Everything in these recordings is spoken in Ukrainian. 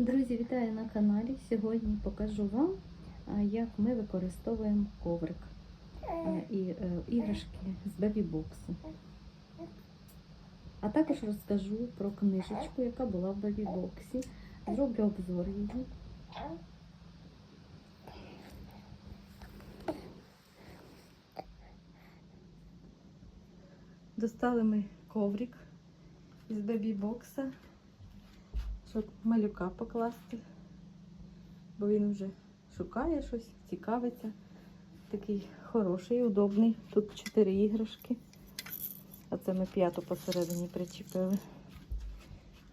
Друзі, вітаю на каналі. Сьогодні покажу вам, як ми використовуємо коврик і е, іграшки з бебі-боксу. А також розкажу про книжечку, яка була в бебі-боксі. Зроблю обзор її. Достали ми коврик із бебі-бокса щоб малюка покласти, бо він вже шукає щось, цікавиться. Такий хороший, удобний. Тут чотири іграшки. А це ми п'яту посередині причепили.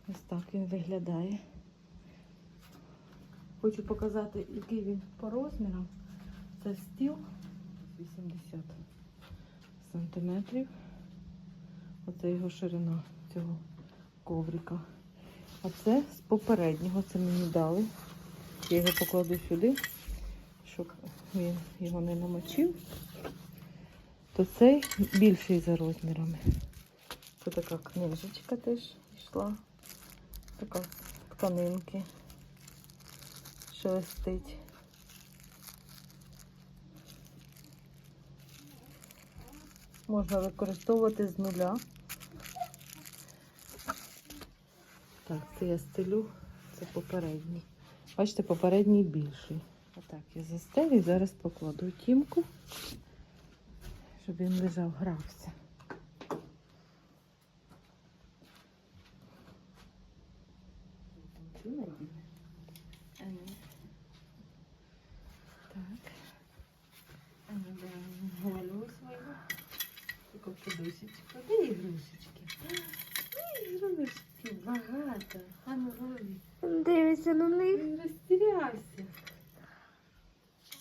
Ось так він виглядає. Хочу показати, який він по розмірам. Це стіл 80 сантиметрів. Оце його ширина цього коврика. А це з попереднього, це мені дали. Я його покладу сюди, щоб він його не намочив. То цей більший за розмірами. Це така книжечка теж йшла. Така тканинки. Шелестить. Можна використовувати з нуля. Так, це я стелю, це попередній. Бачите, попередній більший. Отак я застелю і зараз покладу тімку, щоб він лежав, грався. Так. А ну свою. Таку подусечку. Де ігрушечки? Де ігрушечки? Багато. А ну голові. Дивиться на них. Він розтірявся.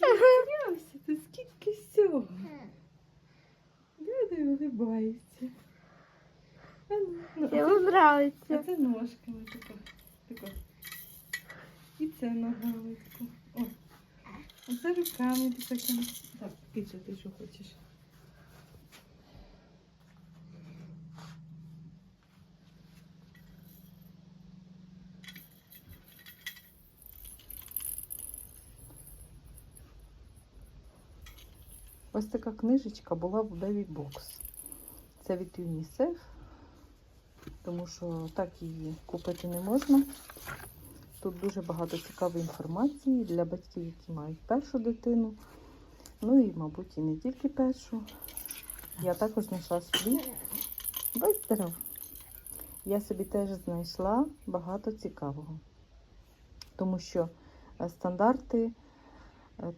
Розтірявся, ти скільки всього. Де не улибається. А ну, ну, а Йому це- А це ножками тако. тако. І це тако. О. А це руками ти таким. Так, Кича, ти що хочеш? Ось така книжечка була в Baby Box. Це від UNICEF, тому що так її купити не можна. Тут дуже багато цікавої інформації для батьків, які мають першу дитину. Ну і, мабуть, і не тільки першу. Я також знайшла собі. Здоров! Я собі теж знайшла багато цікавого. Тому що е, стандарти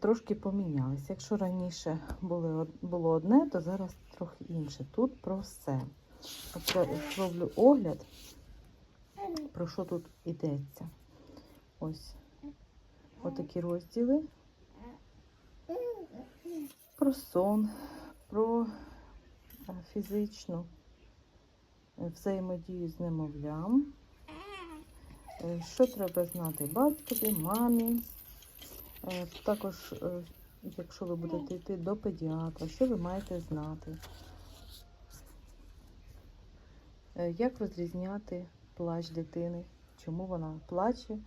трошки помінялися. Якщо раніше були, було одне, то зараз трохи інше. Тут про все. Оце зроблю огляд, про що тут йдеться. Ось отакі розділи. Про сон, про е, фізичну е, взаємодію з немовлям. Е, Що треба знати батькові, мамі. Е, Також, е, якщо ви будете йти до педіатра, що ви маєте знати? Е, Як розрізняти плач дитини, чому вона плаче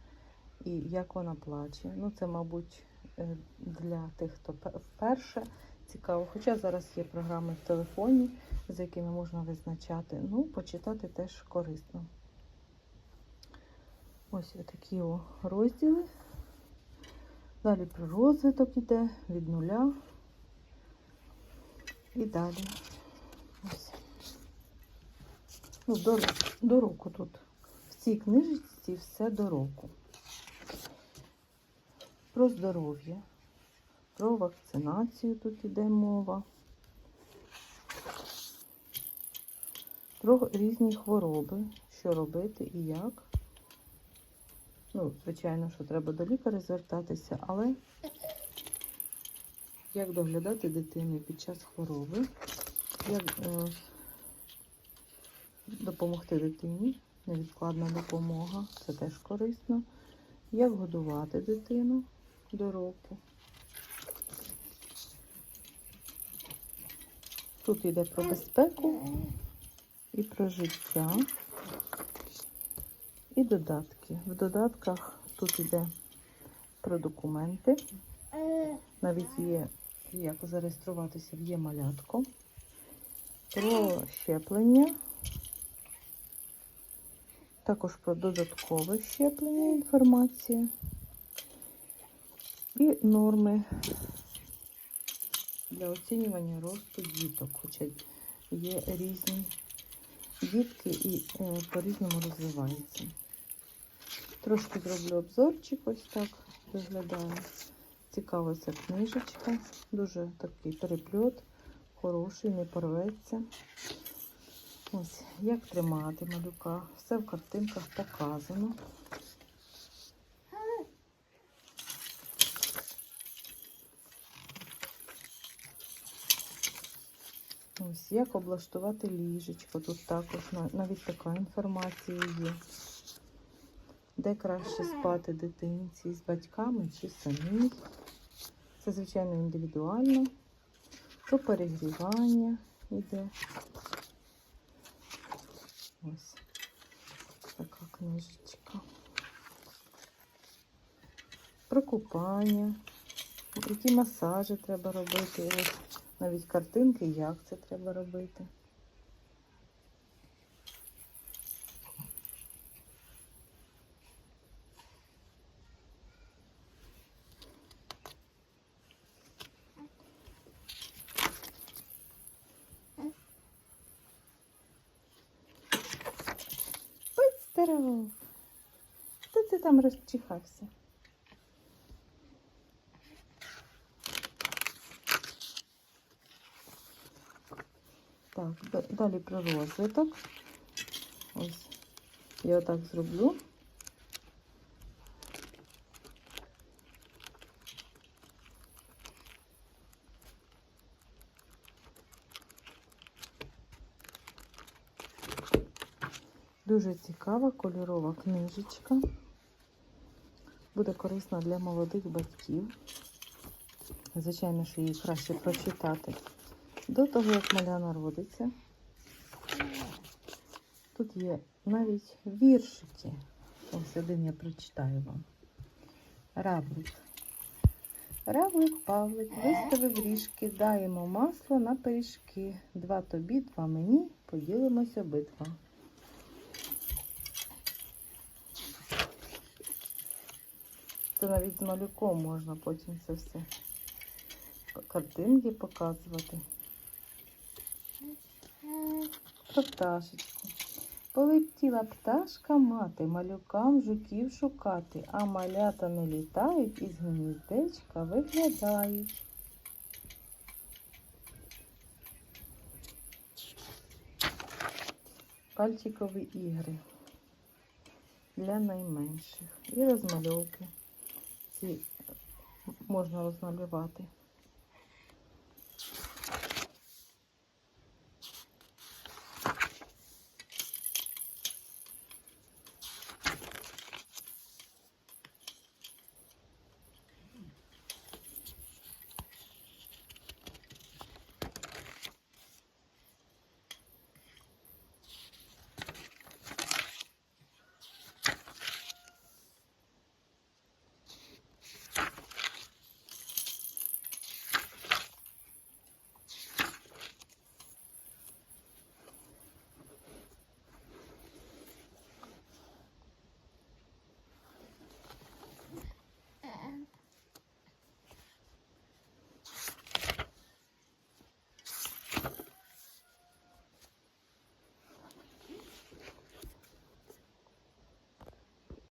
і як вона плаче. Ну, це, мабуть, для тих, хто вперше цікаво. Хоча зараз є програми в телефоні, з якими можна визначати. Ну, почитати теж корисно. Ось такі розділи. Далі про розвиток іде від нуля. І далі. Ось. Ну, до, до року тут. В цій книжці все до року. Про здоров'я, про вакцинацію тут іде мова. Про різні хвороби, що робити і як. Ну, звичайно, що треба до лікаря звертатися, але як доглядати дитину під час хвороби, як е, допомогти дитині, невідкладна допомога, це теж корисно. Як годувати дитину до року. Тут йде про безпеку і про життя, і додатки. В додатках Тут йде про документи. Навіть є, як зареєструватися в є малятко. Про щеплення. Також про додаткове щеплення інформація. І норми для оцінювання росту діток. Хоча є різні дітки і е, по-різному розвиваються. Трошки зроблю обзорчик, ось так виглядає. Цікава ця книжечка. Дуже такий перепльот, хороший, не порветься. Ось, як тримати малюка. Все в картинках показано. Ось, як облаштувати ліжечко. Тут також навіть така інформація є. Де краще спати дитинці з батьками чи самій. Це, звичайно, індивідуально. Про перегрівання йде. Ось така книжечка. Про купання, які масажі треба робити. Ось навіть картинки, як це треба робити. Будь здоров! Хто ти там розчихався? Так, далі про розвиток. Ось я отак зроблю. Дуже цікава кольорова книжечка. Буде корисна для молодих батьків. Звичайно, що її краще прочитати до того, як маля народиться. Тут є навіть віршики. Ось один я прочитаю вам. Равлик. Равлик Павлик виставив ріжки, даємо масло на пиріжки. Два тобі, два мені, поділимось обидва. Це навіть з малюком можна потім це все картинки показувати. Про пташечку. Полетіла пташка мати, малюкам жуків шукати, а малята не літають із гніздечка виглядають. Пальчикові ігри для найменших і розмальовки. Ці можна розмалювати.